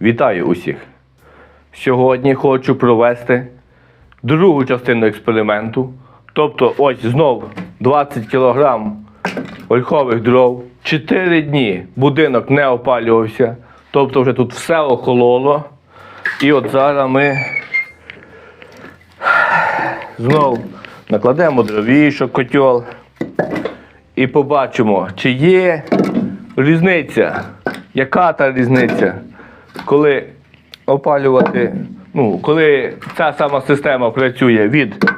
Вітаю усіх! Сьогодні хочу провести другу частину експерименту. Тобто, ось знов 20 кг ольхових дров. 4 дні будинок не опалювався. Тобто вже тут все охололо. І от зараз ми знов накладемо дровішок, котел і побачимо, чи є різниця, яка та різниця, коли опалювати, ну, коли ця сама система працює від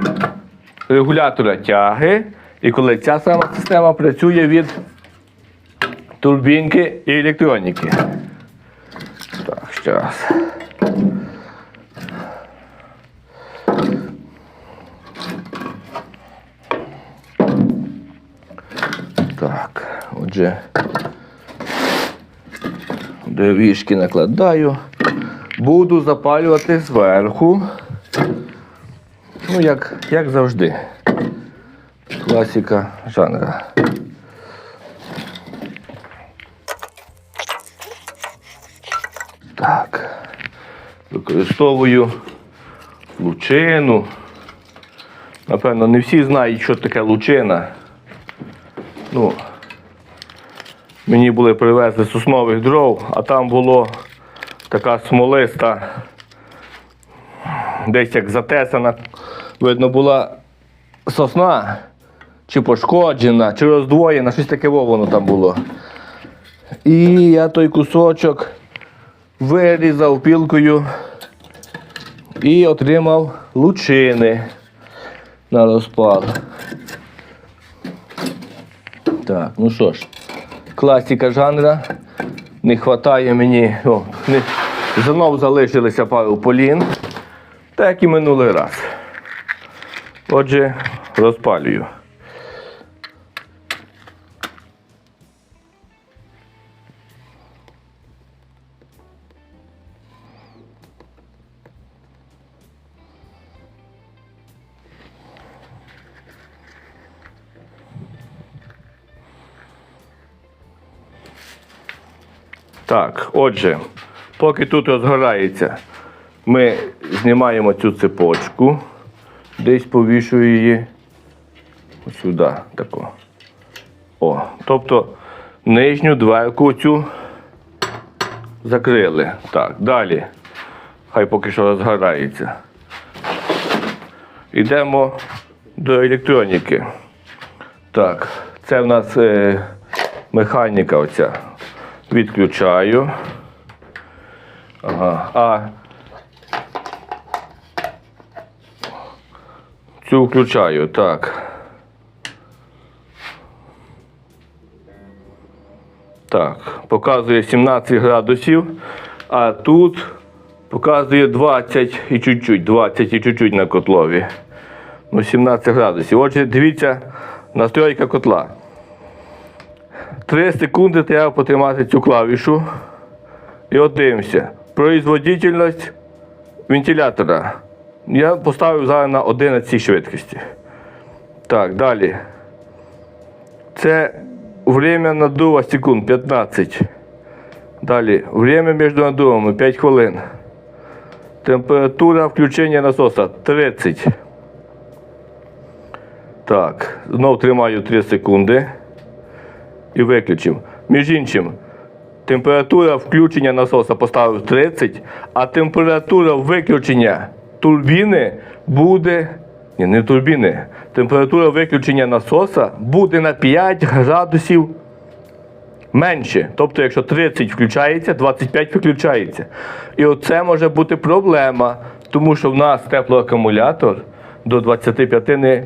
регулятора тяги, і коли ця сама система працює від турбінки і електроніки. Так, ще раз. Так, отже, доріжки накладаю. Буду запалювати зверху. Ну, як, як завжди. Класика жанра. Так. Використовую лучину. Напевно, не всі знають, що таке лучина. Ну, мені були привезли соснових дров, а там було така смолиста, десь як затесана. Видно, була сосна, чи пошкоджена, чи роздвоєна, щось таке во воно там було. І я той кусочок вирізав пілкою і отримав лучини на розпал. Так, ну що ж, класика жанра. Не вистачає мені. О, не, знов залишилися пару полін, так і минулий раз. Отже, розпалюю. Так, отже, поки тут розгорається, ми знімаємо цю цепочку, десь повішую її сюди. Тако. О, тобто нижню дверку цю закрили. Так, далі. Хай поки що розгорається. Йдемо до електроніки. Так, це в нас е, механіка оця. Відключаю. Ага. А цю включаю, так. Так, показує 17 градусів, а тут показує 20 і чуть-чуть, 20 і чуть-чуть на котлові. Ну, 17 градусів. Отже, дивіться, настройка котла. 3 секунди треба потримати цю клавішу. І от дивимося. Производительність вентилятора. Я поставив зараз на 11 швидкості. Так, далі. Це время надува секунд 15. Далі. Время між надувами 5 хвилин. Температура включення насоса 30. Так, знов тримаю 3 секунди і виключив. Між іншим, температура включення насоса поставив 30, а температура виключення турбіни буде. Ні, не турбіни. Температура виключення насоса буде на 5 градусів менше. Тобто, якщо 30 включається, 25 виключається. І оце може бути проблема, тому що в нас теплоакумулятор до 25 не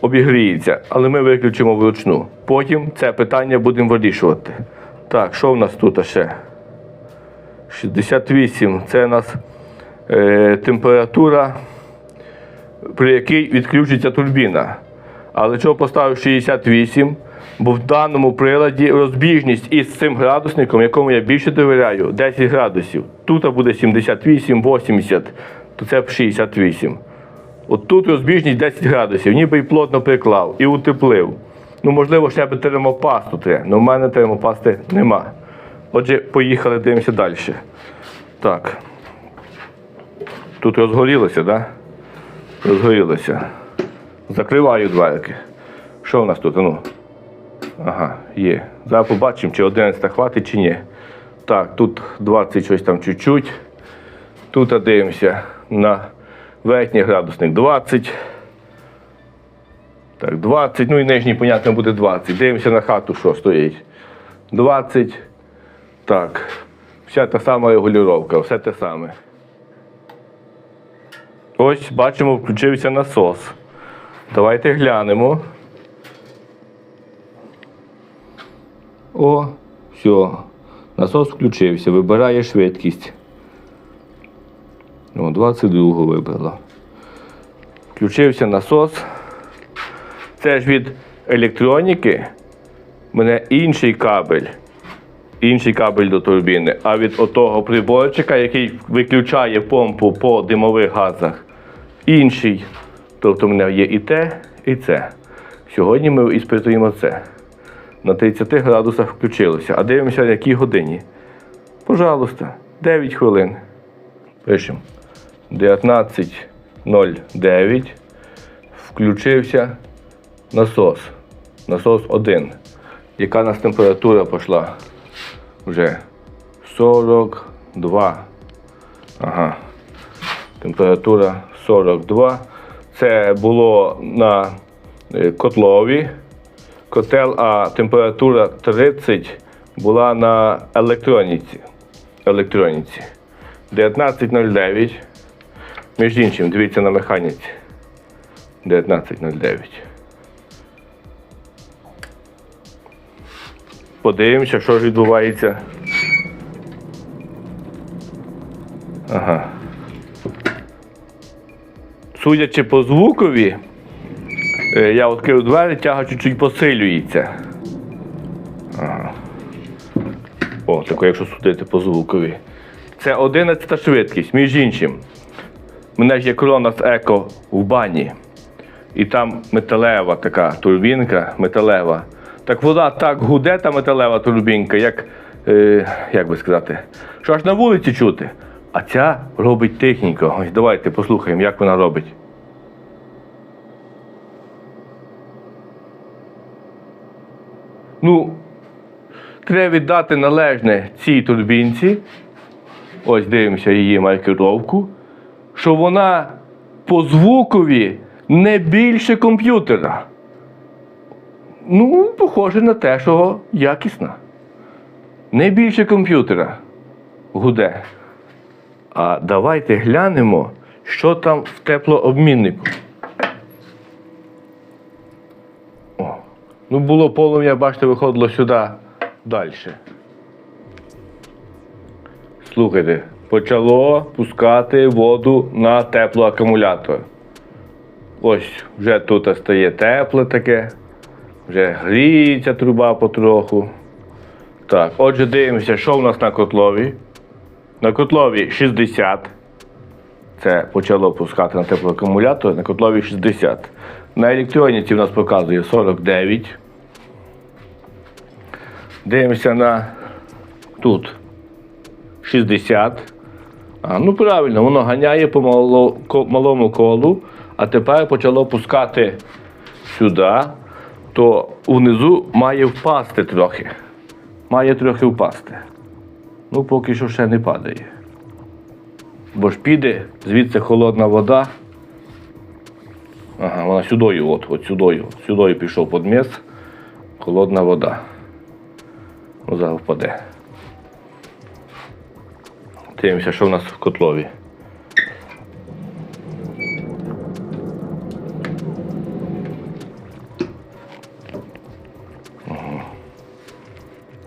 обігріється, але ми виключимо вручну. Потім це питання будемо вирішувати. Так, що в нас тут ще? 68. Це у нас е, температура, при якій відключиться турбіна. Але чого поставив 68? Бо в даному приладі розбіжність із цим градусником, якому я більше довіряю, 10 градусів. Тут буде 78, 80, то це 68. От тут розбіжність 10 градусів, ніби і плотно приклав, і утеплив. Ну, можливо, ще би термопасту треба, але в мене термопасти нема. Отже, поїхали, дивимося далі. Так. Тут розгорілося, так? Да? Розгорілося. Закриваю дверки. Що в нас тут? Ну. Ага, є. Зараз побачимо, чи 11 хватить, чи ні. Так, тут 20 щось там чуть-чуть. Тут дивимося на верхній градусник 20. Так, 20, ну і нижній, понятно, буде 20. Дивимося на хату, що стоїть. 20. Так. Вся та сама регулювання, все те саме. Ось бачимо, включився насос. Давайте глянемо. О, все. Насос включився, вибирає швидкість. О, 22 вибрала. Включився насос. Це ж від електроніки. Мене інший кабель. Інший кабель до турбіни. А від отого приборчика, який виключає помпу по димових газах, інший. Тобто в мене є і те, і це. Сьогодні ми іспитуємо це. На 30 градусах включилося. А дивимося, на якій годині. Пожалуйста, 9 хвилин. Пишемо. 19.09. Включився насос. Насос 1. Яка у нас температура пішла? Вже 42. Ага. Температура 42. Це було на е, котлові. Котел, а температура 30 була на електроніці. електроніці. 19.09. Між іншим, дивіться на механіці. 19.09. Подивимося, що ж відбувається. Ага. Судячи по звукові, е, я відкрив двері, тяга чуть-чуть посилюється. Ага. О, таке, якщо судити по звукові. Це 11 швидкість, між іншим. У мене ж є Кронос Еко в бані. І там металева така турбінка, металева. Так вода так гуде, та металева турбінка, як, е, як би сказати, що аж на вулиці чути. А ця робить техніка. Ось давайте послухаємо, як вона робить. Ну, треба віддати належне цій турбінці. Ось дивимося її маркировку, що вона по звукові не більше комп'ютера. Ну, похоже на те, що якісна. Не більше комп'ютера гуде. А давайте глянемо, що там в теплообміннику. О, ну було полум'я, бачите, виходило сюди далі. Слухайте, почало пускати воду на теплоакумулятор. Ось вже тут стає тепле таке, вже гріється труба потроху. Так, отже, дивимося, що в нас на котлові. На котлові 60. Це почало пускати на теплоакумулятор, на котлові 60. На електроніці в нас показує 49. Дивимося на тут 60. А, ну правильно, воно ганяє по малому колу, а тепер почало пускати сюди, то внизу має впасти трохи. Має трохи впасти. Ну, поки що ще не падає. Бо ж піде, звідси холодна вода. Ага, вона сюдою, от, от сюдою, сюдою пішов подміс, холодна вода. Ну, зараз впаде. Дивимося, що в нас в котлові.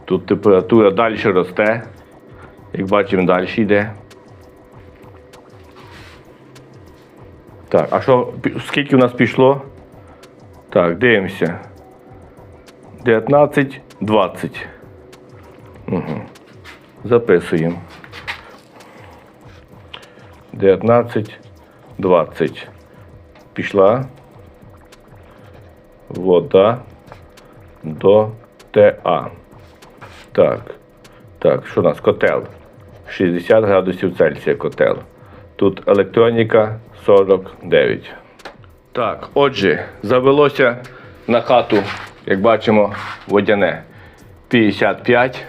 Тут температура далі росте. Як бачимо, далі йде. Так, а що, скільки у нас пішло? Так, дивимося. 19, 20. Угу. Записуємо. 19, 20. Пішла вода до ТА. Так. Так, що у нас? Котел. 60 градусів Цельсія котел. Тут електроніка 49. Так, отже, завелося на хату, як бачимо, водяне 55.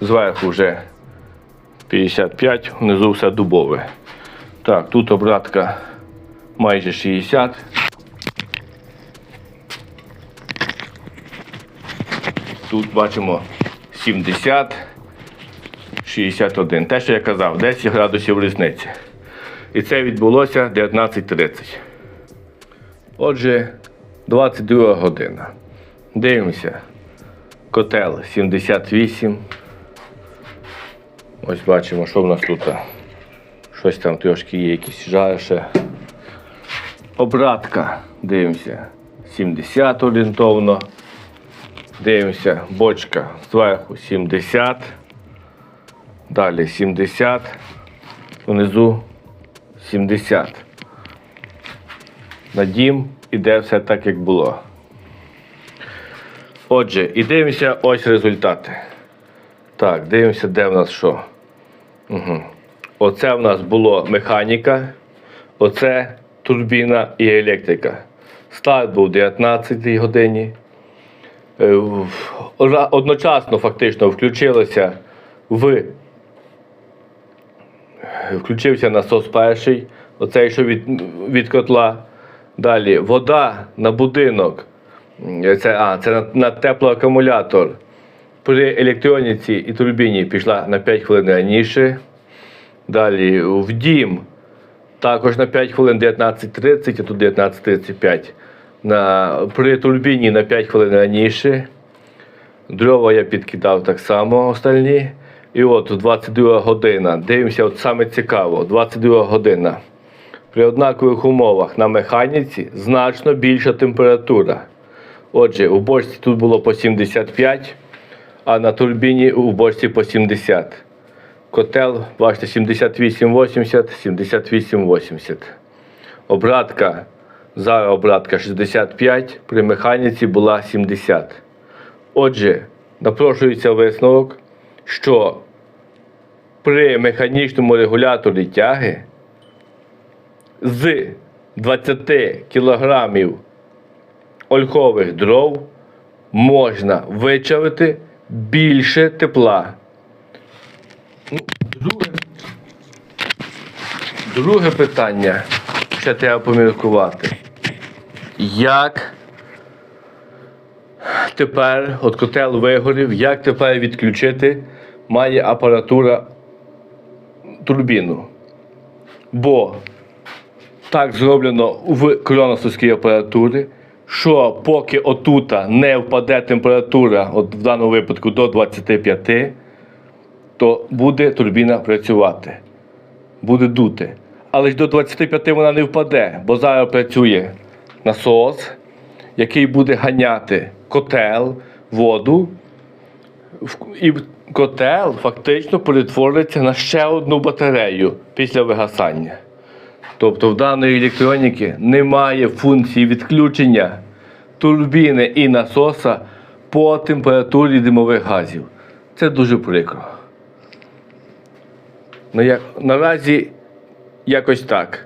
Зверху вже 55, внизу все дубове. Так, тут обратка майже 60. Тут бачимо 70, 61. Те, що я казав, 10 градусів різниці. І це відбулося 19.30. Отже, 22 година. Дивимося. Котел 78. Ось бачимо, що в нас тут. Щось там трошки є, якісь жари ще. Обратка. Дивимося. 70 орієнтовно. Дивимося, бочка зверху 70. Далі 70. Внизу 70. На дім іде все так, як було. Отже, і дивимося ось результати. Так, дивимося, де в нас що. Угу. Оце в нас було механіка, оце турбіна і електрика. Старт був 19 годині. Е, Одночасно фактично включилося в включився насос перший, оцей, що від, від котла. Далі вода на будинок. Е, Це, а, це на, на теплоакумулятор. При електроніці і турбіні пішла на 5 хвилин раніше. Далі в дім також на 5 хвилин 19.30, а тут 19.35. На, при турбіні на 5 хвилин раніше. Дрова я підкидав так само остальні. І от 22 година. Дивимося, от саме цікаво, 22 година. При однакових умовах на механіці значно більша температура. Отже, у бочці тут було по 75, а на турбіні у бочці по 70. Котел, бачите, 78,80, 78,80. Обратка, зараз обратка 65, при механіці була 70. Отже, напрошується висновок, що при механічному регуляторі тяги з 20 кг ольхових дров можна вичавити більше тепла. Ну, Друге, друге питання, ще треба поміркувати. Як тепер, от котел вигорів, як тепер відключити має апаратура турбіну? Бо так зроблено в кроносовській апаратурі, що поки отута не впаде температура, от в даному випадку до 25, то буде турбіна працювати, буде дути. Але ж до 25 вона не впаде, бо зараз працює насос, який буде ганяти котел, воду, і котел фактично перетвориться на ще одну батарею після вигасання. Тобто в даної електроніки немає функції відключення турбіни і насоса по температурі димових газів. Це дуже прикро. Ну, наразі якось так.